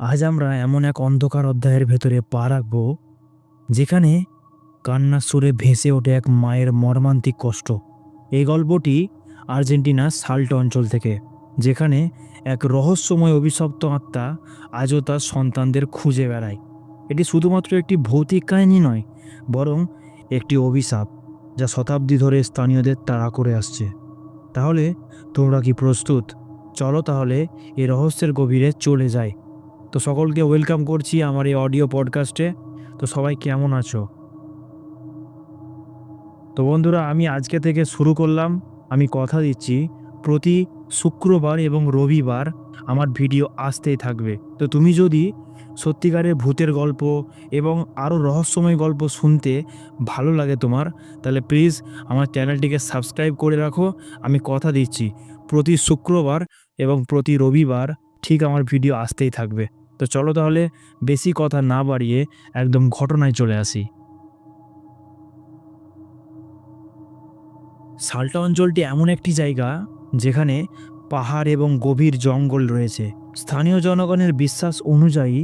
আজ আমরা এমন এক অন্ধকার অধ্যায়ের ভেতরে পা রাখব, যেখানে কান্নার সুরে ভেসে ওঠে এক মায়ের মর্মান্তিক কষ্ট। এই গল্পটি আর্জেন্টিনার সাল্ট অঞ্চল থেকে, যেখানে এক রহস্যময় অভিশপ্ত আত্মা আজও তার সন্তানদের খুঁজে বেড়ায়। এটি শুধুমাত্র একটি ভৌতিক কাহিনী নয়, বরং একটি অভিশাপ, যা শতাব্দী ধরে স্থানীয়দের তাড়া করে আসছে। তাহলে তোমরা কি প্রস্তুত? চলো তাহলে এই রহস্যের গভীরে চলে যাই। তো সকলকে ওয়েলকাম করছি আমার এই অডিও পডকাস্টে। তো সবাই কেমন আছো? তো বন্ধুরা, আমি আজকে থেকে শুরু করলাম। আমি কথা দিচ্ছি, প্রতি শুক্রবার এবং রবিবার আমার ভিডিও আসতেই থাকবে। তো তুমি যদি সত্যিকারের ভূতের গল্প এবং আরও রহস্যময় গল্প শুনতে ভালো লাগে তোমার, তাহলে প্লিজ আমার চ্যানেলটিকে সাবস্ক্রাইব করে রাখো। আমি কথা দিচ্ছি, প্রতি শুক্রবার এবং প্রতি রবিবার ঠিক আমার ভিডিও আসতেই থাকবে। তো চলো তাহলে বেশি কথা না বাড়িয়ে একদম ঘটনায় চলে আসি। সাল্টা অঞ্চলটি এমন একটি জায়গা যেখানে পাহাড় এবং গভীর জঙ্গল রয়েছে। স্থানীয় জনগণের বিশ্বাস অনুযায়ী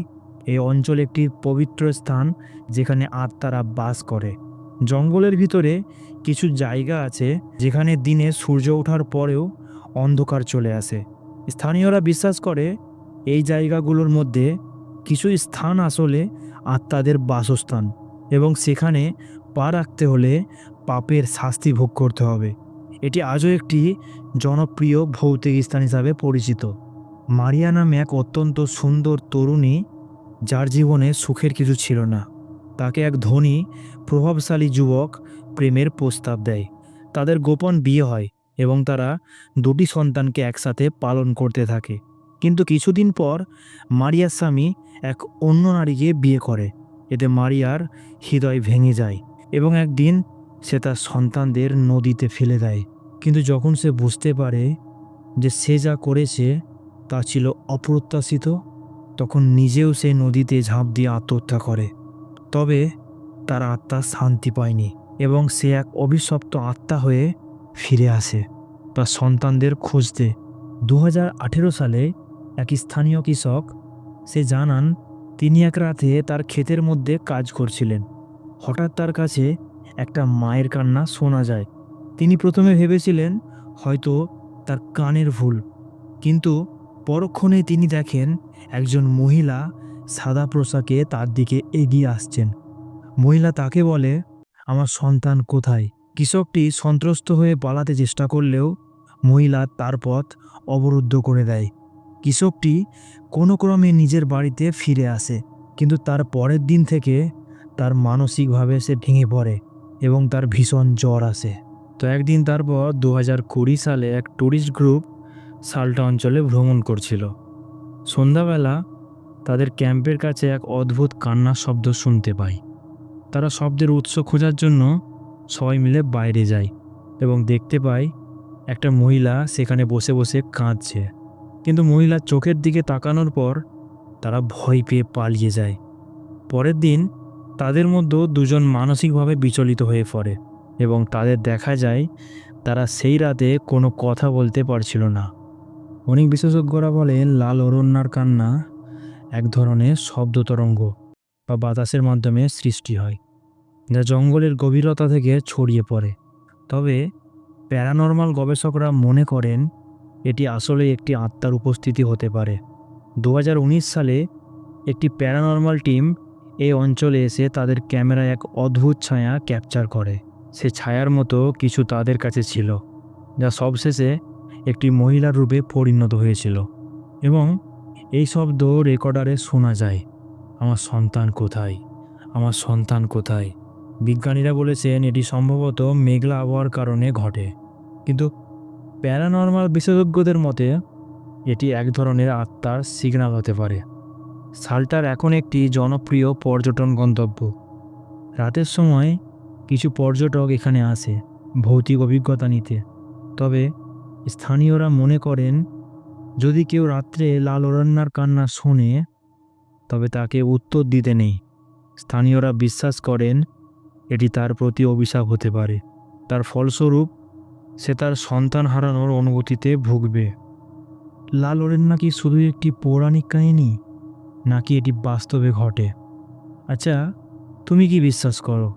এই অঞ্চল একটি পবিত্র স্থান যেখানে আত্মারা বাস করে। জঙ্গলের ভিতরে কিছু জায়গা আছে যেখানে দিনে সূর্য ওঠার পরেও অন্ধকার চলে আসে। স্থানীয়রা বিশ্বাস করে এই জায়গাগুলোর মধ্যে কিছু স্থান আসলে আত্মাদের বাসস্থান এবং সেখানে পা রাখতে হলে পাপের শাস্তি ভোগ করতে হবে। এটি আজও একটি জনপ্রিয় ভৌতিক স্থান হিসাবে পরিচিত। মারিয়া নামে এক অত্যন্ত সুন্দর তরুণী যার জীবনে সুখের কিছু ছিল না। তাকে এক ধনী, প্রভাবশালী যুবক প্রেমের প্রস্তাব দেয়। তাদের গোপন বিয়ে হয় এবং তারা দুটি সন্তানকে একসাথে পালন করতে থাকে। কিন্তু কিছুদিন পর মারিয়ার স্বামী এক অন্য নারীকে বিয়ে করে। এতে মারিয়ার হৃদয় ভেঙে যায় এবং একদিন সে তার সন্তানদের নদীতে ফেলে দেয়। কিন্তু যখন সে বুঝতে পারে যে সে যা করেছে তা ছিল অপ্রত্যাশিত, তখন নিজেও সে নদীতে ঝাঁপ দিয়ে আত্মহত্যা করে। তবে তার আত্মা শান্তি পায়নি এবং সে এক অভিশপ্ত আত্মা হয়ে ফিরে আসে। তার সন্তানদের খুঁজতে দু হাজার আঠেরো সালে এক স্থানীয় কৃষক, সে জানান, তিনি এক রাতে তার ক্ষেতের মধ্যে কাজ করছিলেন। হঠাৎ তার কাছে একটা মায়ের কান্না শোনা যায়। তিনি প্রথমে ভেবেছিলেন, হয়তো তার কানের ভুল। কিন্তু পরক্ষণে তিনি দেখেন, একজন মহিলা সাদা পোশাকে তার দিকে এগিয়ে আসছেন। মহিলা তাকে বলে, আমার সন্তান কোথায়? কৃষকটি সন্ত্রস্ত হয়ে পালাতে চেষ্টা করলেও মহিলা তার পথ অবরুদ্ধ করে দেয়। কৃষকটি কোনো ক্রমে নিজের বাড়িতে ফিরে আসে, কিন্তু তার পরের দিন থেকে তার মানসিকভাবে সে ভেঙে পড়ে এবং তার ভীষণ জ্বর আসে। তো একদিন তারপর দু হাজার কুড়ি সালে এক ট্যুরিস্ট গ্রুপ সাল্টা অঞ্চলে ভ্রমণ করছিল। সন্ধ্যাবেলা তাদের ক্যাম্পের কাছে এক অদ্ভুত কান্নার শব্দ শুনতে পায় তারা শব্দের উৎস খোঁজার জন্য সবাই মিলে বাইরে যায় এবং দেখতে পায় একটা মহিলা সেখানে বসে বসে কাঁদছে। কিন্তু মহিলার চোখের দিকে তাকানোর পর তারা ভয় পেয়ে পালিয়ে যায়। পরের দিন তাদের মধ্যে দুজন মানসিকভাবে বিচলিত হয়ে পড়ে এবং তাদের দেখা যায় তারা সেই রাতে কোনো কথা বলতে পারছিল না। অনেক বিশেষজ্ঞরা বলেন, লাল অরণ্যার কান্না এক ধরনের শব্দ তরঙ্গ বা বাতাসের মাধ্যমে সৃষ্টি হয়, যা জঙ্গলের গভীরতা থেকে ছড়িয়ে পড়ে। তবে প্যারানর্মাল গবেষকরা মনে করেন এটি আসলে একটি আত্মার উপস্থিতি হতে পারে। দু হাজার উনিশ সালে একটি প্যারানর্মাল টিম এই অঞ্চলে এসে তাদের ক্যামেরায় এক অদ্ভুত ছায়া ক্যাপচার করে। সে ছায়ার মতো কিছু তাদের কাছে ছিল, যা সবশেষে একটি মহিলার রূপে পরিণত হয়েছিল। এবং এই শব্দ রেকর্ডারে শোনা যায়, আমার সন্তান কোথায়? আমার সন্তান কোথায়? বিজ্ঞানীরা বলেছেন, এটি সম্ভবত মেঘলা আবহাওয়ার কারণে ঘটে। কিন্তু প্যারানর্মাল বিশেষজ্ঞদের মতে, এটি এক ধরনের আত্মার সিগনাল হতে পারে। সাল্টার এখন একটি জনপ্রিয় পর্যটন গন্তব্য। রাতের সময় কিছু পর্যটক এখানে আসে, ভৌতিক অভিজ্ঞতা নিতে। তবে স্থানীয়রা মনে করেন, যদি কেউ রাত্রে লাল অরণ্যার কান্না শোনে, তবে তাকে উত্তর দিতে নেই। স্থানীয়রা বিশ্বাস করেন, এটি তার প্রতি অভিশাপ হতে পারে। তার ফলস্বরূপ সে তার সন্তান হারানোর অনুভূতিতে ভুগবে। লাল অরণ্য কি শুধু একটি পৌরাণিক কাহিনী, নাকি এটি বাস্তবে ঘটে? আচ্ছা তুমি কি বিশ্বাস করো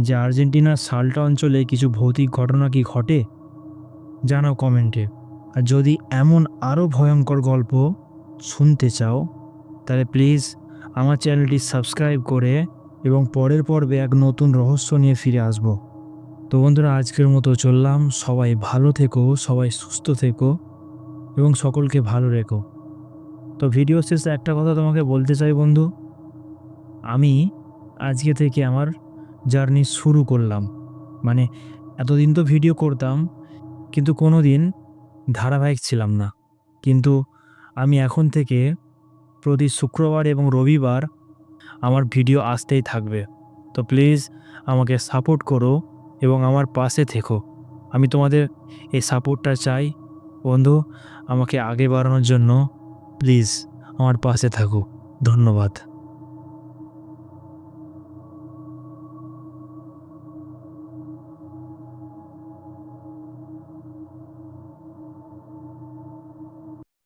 যে আর্জেন্টিনার সাল্টা অঞ্চলে কিছু ভৌতিক ঘটনা কি ঘটে? জানাও কমেন্টে। আর যদি এমন আরও ভয়ঙ্কর গল্প শুনতে চাও, তাহলে প্লিজ আমার চ্যানেলটি সাবস্ক্রাইব করে এবং পরের পর্বে এক নতুন রহস্য নিয়ে ফিরে আসব। তো বন্ধুরা, আজকের মতো চললাম। সবাই ভালো থেকো, সবাই সুস্থ থেকো এবং সকলকে ভালো রেখো। তো ভিডিও শেষে একটা কথা তোমাকে বলতে চাই বন্ধু, আমি আজকে থেকে আমার জার্নি শুরু করলাম। মানে এতদিন তো ভিডিও করতাম, কিন্তু কোনো দিন ধারাবাহিক ছিলাম না। কিন্তু আমি এখন থেকে প্রতি শুক্রবার এবং রবিবার আমার ভিডিও আসতেই থাকবে। তো প্লিজ আমাকে সাপোর্ট করো এবং আমার পাশে থেকো। আমি তোমাদের এই সাপোর্টটা চাই। বন্ধু, আমাকে আগে বাড়ানোর জন্য প্লিজ আমার পাশে থাকো। ধন্যবাদ।